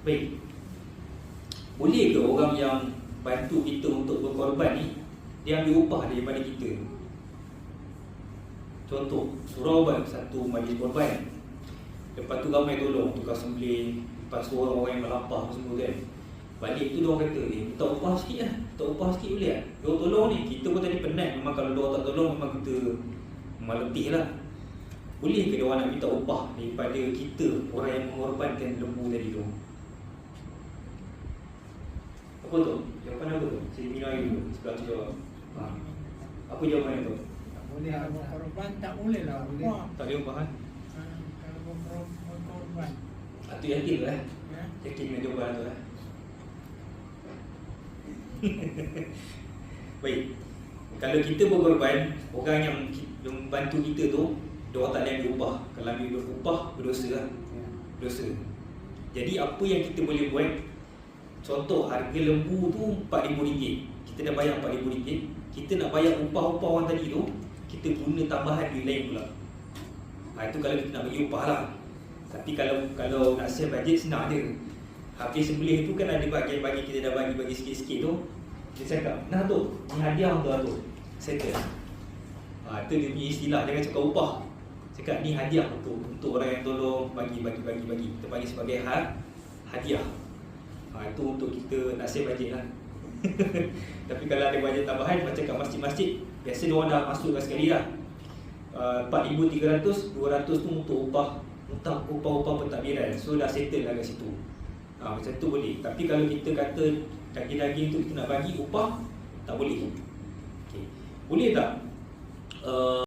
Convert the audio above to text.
Baik. Boleh ke orang yang bantu kita untuk berkorban ni dia ambil upah daripada kita? Contoh, surau buat satu majlis korban. Lepas tu ramai tolong tukar sembelih, lepas tu orang-orang yang melapar apa semua kan. Balik tu dia kata, eh minta upah sikit lah, minta upah sikit boleh tak? Dia tolong ni, kita pun tadi penat memang kalau dia tak tolong memang kita memang letih lah. Boleh ke dia orang nak minta upah daripada kita, orang yang mengorbankan lembu tadi tu? Apa tu? Jawapan apa tu? Saya minum air dulu, sebelah tu jawab. Ha. Apa jawapan tu? Tak boleh kalau korban tak boleh lah. Tak boleh kan? Ha, Kalau berkor- berkorban. Ah, tu yakin tu eh? Ya. Yakin dengan jawapan tu eh? Baik. Kalau kita berkorban, orang yang yang bantu kita tu, dia orang tak boleh ambil upah. Kalau ambil upah, berdosa lah. Ya. Dosa. Jadi apa yang kita boleh buat, contoh harga lembu tu RM4,000. Kita dah bayar RM4,000. Kita nak bayar upah-upah orang tadi tu, kita guna tambahan duit lain pula. Ha, itu kalau kita nak bagi upah lah. Tapi kalau kalau nak save budget senang je. Habis sembelih tu kan ada bagian-bagian kita dah bagi-bagi sikit-sikit tu. Dia cakap, nah tu, ni hadiah untuk tu. Settle. Ha, itu dia punya istilah, jangan cakap upah. Cakap ni hadiah untuk untuk orang yang tolong bagi bagi bagi bagi. Kita bagi sebagai had, hadiah. Ha, itu untuk kita save budget lah. Tapi kalau ada budget tambahan macam kat masjid-masjid, biasa dia orang dah masukkan sekali lah. Uh, 4,300, 200 tu untuk upah untuk upah-upah pentadbiran. So dah settle lah kat situ. Ha, macam tu boleh. Tapi kalau kita kata daging-daging tu kita nak bagi upah, tak boleh. Okay. Boleh tak? Uh,